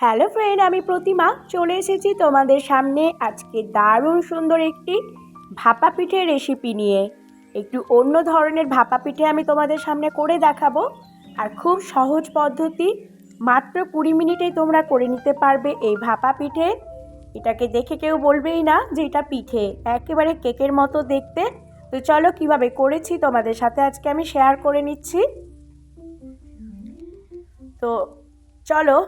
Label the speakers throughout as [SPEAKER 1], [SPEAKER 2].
[SPEAKER 1] Hello friend আমি প্রতিমা। চলে এসেছি তোমাদের সামনে আজকে দারুণ সুন্দর একটি ভাপা পিঠের রেসিপি নিয়ে। একটু অন্য ধরনের ভাপা পিঠে আমি তোমাদের সামনে করে দেখাবো। আর খুব সহজ পদ্ধতি, মাত্র কুড়ি মিনিটেই তোমরা করে নিতে পারবে এই ভাপা পিঠে। এটাকে দেখে কেউ বলবেই না যে এটা পিঠে। একেবারে কেকের মতো দেখতে। তো চলো কীভাবে করেছি তোমাদের সাথে আজকে আমি শেয়ার করে নিচ্ছি। তো চলো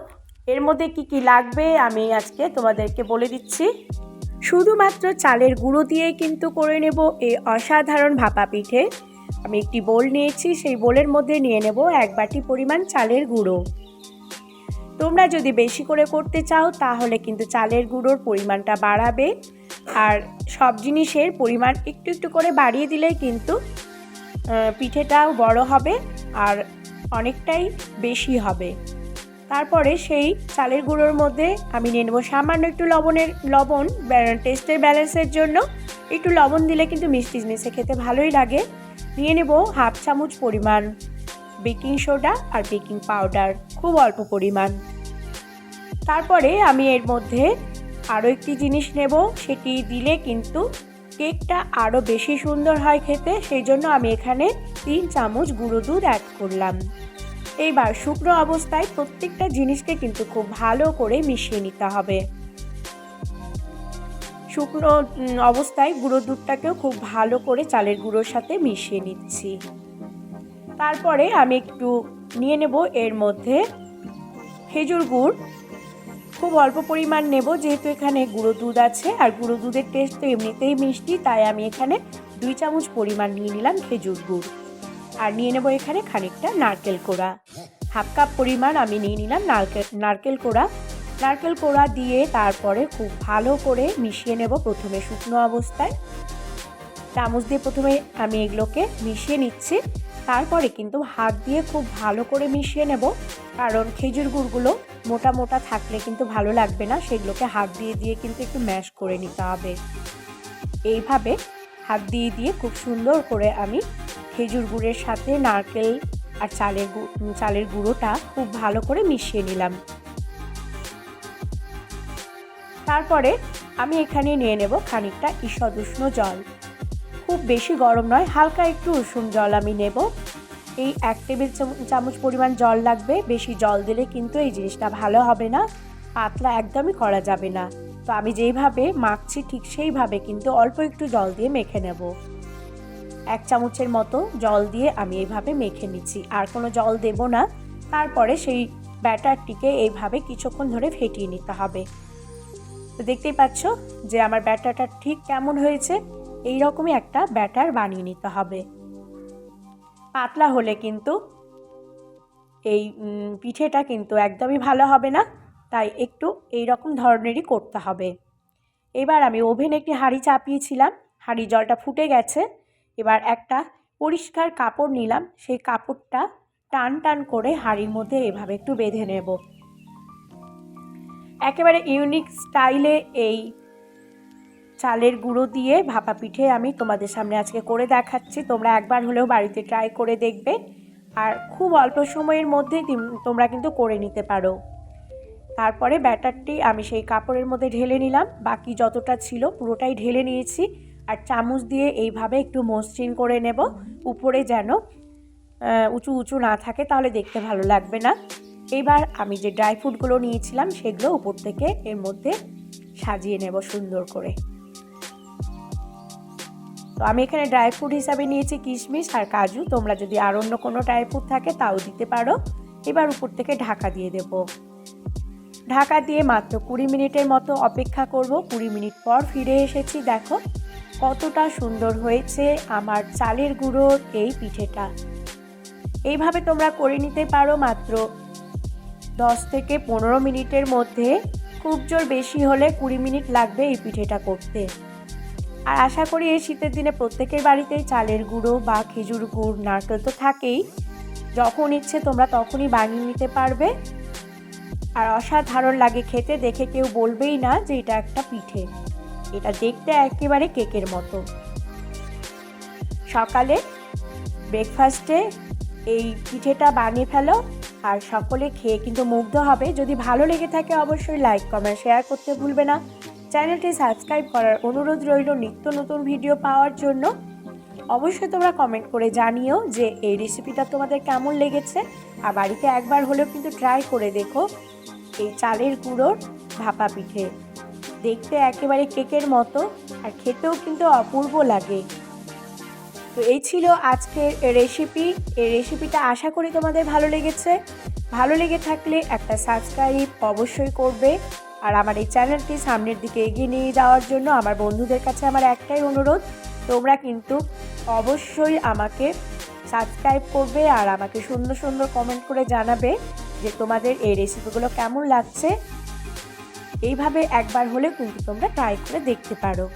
[SPEAKER 1] এর মধ্যে কি কি লাগবে আমি আজকে তোমাদেরকে বলে দিচ্ছি। শুধুমাত্র চালের গুঁড়ো দিয়ে কিন্তু করে নেব এই অসাধারণ ভাপা পিঠে। আমি একটি বোল নিয়েছি, সেই বোলের মধ্যে নিয়ে নেব এক বাটি পরিমাণ চালের গুঁড়ো। তোমরা যদি বেশি করে করতে চাও, তাহলে কিন্তু চালের গুঁড়োর পরিমাণটা বাড়াবে। আর সব জিনিসের পরিমাণ একটু একটু করে বাড়িয়ে দিলে কিন্তু পিঠেটাও বড় হবে আর অনেকটাই বেশি হবে। তারপরে সেই চালের গুঁড়োর মধ্যে আমি নিয়ে নেব সামান্য একটু লবণের, লবণ টেস্টের ব্যালেন্সের জন্য। একটু লবণ দিলে কিন্তু মিষ্টি মিশে খেতে ভালোই লাগে। নিয়ে নেব হাফ চামচ পরিমাণ বেকিং সোডা আর বেকিং পাউডার খুব অল্প পরিমাণ। তারপরে আমি এর মধ্যে আরও একটি জিনিস নেব, সেটি দিলে কিন্তু কেকটা আরও বেশি সুন্দর হয় খেতে। সেই জন্য আমি এখানে তিন চামচ গুঁড়ো দুধ অ্যাড করলাম। এইবার শুকনো অবস্থায় প্রত্যেকটা জিনিসকে কিন্তু খুব ভালো করে মিশিয়ে নিতে হবে। শুকনো অবস্থায় গুঁড়ো দুধটাকেও খুব ভালো করে চালের গুঁড়োর সাথে মিশিয়ে নিচ্ছি। তারপরে আমি একটু নিয়ে নেব এর মধ্যে খেজুর গুড়। খুব অল্প পরিমাণ নেব, যেহেতু এখানে গুঁড়ো দুধ আছে, আর গুঁড়ো দুধের টেস্ট তো এমনিতেই মিষ্টি, তাই আমি এখানে দুই চামচ পরিমাণ নিয়ে নিলাম খেজুর গুড়। আর নিয়ে নেব এখানে খানিকটা নারকেল কোড়া। হাফ কাপ পরিমাণ আমি নিয়ে নিলাম নারকেল নারকেল কোড়া। নারকেল কোড়া দিয়ে তারপরে খুব ভালো করে মিশিয়ে নেব প্রথমে শুকনো অবস্থায়। চামচ দিয়ে প্রথমে আমি এগুলোকে মিশিয়ে নিচ্ছি। তারপরে কিন্তু হাত দিয়ে খুব ভালো করে মিশিয়ে নেব। কারণ খেজুর গুড়গুলো মোটা মোটা থাকলে কিন্তু ভালো লাগবে না, সেগুলোকে হাত দিয়ে দিয়ে কিন্তু একটু ম্যাশ করে নিতে হবে। এইভাবে হাত দিয়ে দিয়ে খুব সুন্দর করে আমি খেজুর গুড়ের সাথে নারকেল আর চালের চালের গুঁড়োটা খুব ভালো করে মিশিয়ে নিলাম। তারপরে আমি এখানে নিয়ে নেব খানিকটা ঈষদ উষ্ণ জল। খুব বেশি গরম নয়, হালকা একটু উষুম জল আমি নেব। এই এক টেবিল চামচ পরিমাণ জল লাগবে, বেশি জল দিলে কিন্তু এই জিনিসটা ভালো হবে না, পাতলা একদমই করা যাবে না। তো আমি যেইভাবে মাখছি ঠিক সেইভাবে কিন্তু অল্প একটু জল দিয়ে মেখে নেব। এক চামচের মতো জল দিয়ে আমি এইভাবে মেখে নিচ্ছি। আর কোনো জল দেব না। তারপরে সেই ব্যাটারটিকে এইভাবে কিছুক্ষণ ধরে ফেটিয়ে নিতে হবে। তো দেখতেই পাচ্ছ যে আমার ব্যাটারটা ঠিক কেমন হয়েছে। এই রকমই একটা ব্যাটার বানিয়ে নিতে হবে। পাতলা হলে কিন্তু এই পিঠেটা কিন্তু একদমই ভালো হবে না। তাই একটু এই রকম ধরনেরই করতে হবে। এবার আমি ওভেনে একটি হাঁড়ি চাপিয়েছিলাম। হাঁড়ি জলটা ফুটে গেছে। এবার একটা পরিষ্কার কাপড় নিলাম, সেই কাপড়টা টান টান করে হাঁড়ির মধ্যে এভাবে একটু বেঁধে নেব। একেবারে ইউনিক স্টাইলে এই চালের গুঁড়ো দিয়ে ভাপা পিঠে আমি তোমাদের সামনে আজকে করে দেখাচ্ছি। তোমরা একবার হলেও বাড়িতে ট্রাই করে দেখবে। আর খুব অল্প সময়ের মধ্যে তোমরা কিন্তু করে নিতে পারো। তারপরে ব্যাটারটি আমি সেই কাপড়ের মধ্যে ঢেলে নিলাম। বাকি যতটা ছিল পুরোটাই ঢেলে নিয়েছি। আর চামচ দিয়ে এইভাবে একটু মসৃণ করে নেব। উপরে যেন উঁচু উঁচু না থাকে, তাহলে দেখতে ভালো লাগবে না। এবার আমি যে ড্রাই ফ্রুটগুলো নিয়েছিলাম, সেগুলো উপর থেকে এর মধ্যে সাজিয়ে নেব সুন্দর করে। তো আমি এখানে ড্রাই ফ্রুট হিসাবে নিয়েছি কিশমিশ আর কাজু। তোমরা যদি আর অন্য কোনো ড্রাই ফ্রুট থাকে, তাও দিতে পারো। এবার উপর থেকে ঢাকা দিয়ে দেব। ঢাকা দিয়ে মাত্র কুড়ি মিনিটের মতো অপেক্ষা করব। কুড়ি মিনিট পর ফিরে এসেছি, দেখো। কতটা সুন্দর হয়েছে আমার চালের গুঁড়োর এই পিঠেটা। এইভাবে তোমরা করে নিতে পারো মাত্র দশ থেকে পনেরো মিনিটের মধ্যে। খুব জোর বেশি হলে কুড়ি মিনিট লাগবে এই পিঠেটা করতে। আর আশা করি এই শীতের দিনে প্রত্যেকের বাড়িতেই চালের গুঁড়ো বা খেজুর গুড়, নারকেল তো থাকেই। যখন ইচ্ছে তোমরা তখনই বানিয়ে নিতে পারবে। আর অসাধারণ লাগে খেতে, দেখে কেউ বলবেই না যে এটা একটা পিঠে। এটা দেখতে একেবারে কেকের মতো। সকালে ব্রেকফাস্টে এই পিঠেটা বানিয়ে ফেলো আর সকলে খেয়ে কিন্তু মুগ্ধ হবে। যদি ভালো লেগে থাকে অবশ্যই লাইক কমেন্ট শেয়ার করতে ভুলবে না। চ্যানেলটি সাবস্ক্রাইব করার অনুরোধ রইল নিত্য নতুন ভিডিও পাওয়ার জন্য। অবশ্যই তোমরা কমেন্ট করে জানিও যে এই রেসিপিটা তোমাদের কেমন লেগেছে। আর বাড়িতে একবার হলেও কিন্তু ট্রাই করে দেখো এই চালের গুঁড়োর ভাপা পিঠে। দেখতে একেবারে কেকের মতো আর খেতেও কিন্তু অপূর্ব লাগে। তো এই ছিল আজকের রেসিপি এই রেসিপিটা আশা করি তোমাদের ভালো লেগেছে। ভালো লেগে থাকলে একটা সাবস্ক্রাইব অবশ্যই করবে। আর আমার এই চ্যানেলটি সামনের দিকে এগিয়ে নিয়ে যাওয়ার জন্য আমার বন্ধুদের কাছে আমার একটাই অনুরোধ, তোমরা কিন্তু অবশ্যই আমাকে সাবস্ক্রাইব করবে আর আমাকে সুন্দর সুন্দর কমেন্ট করে জানাবে যে তোমাদের এই রেসিপিগুলো কেমন লাগছে। এইভাবে একবার হলে কিন্তু তোমরা ট্রাই করে দেখতে পারো।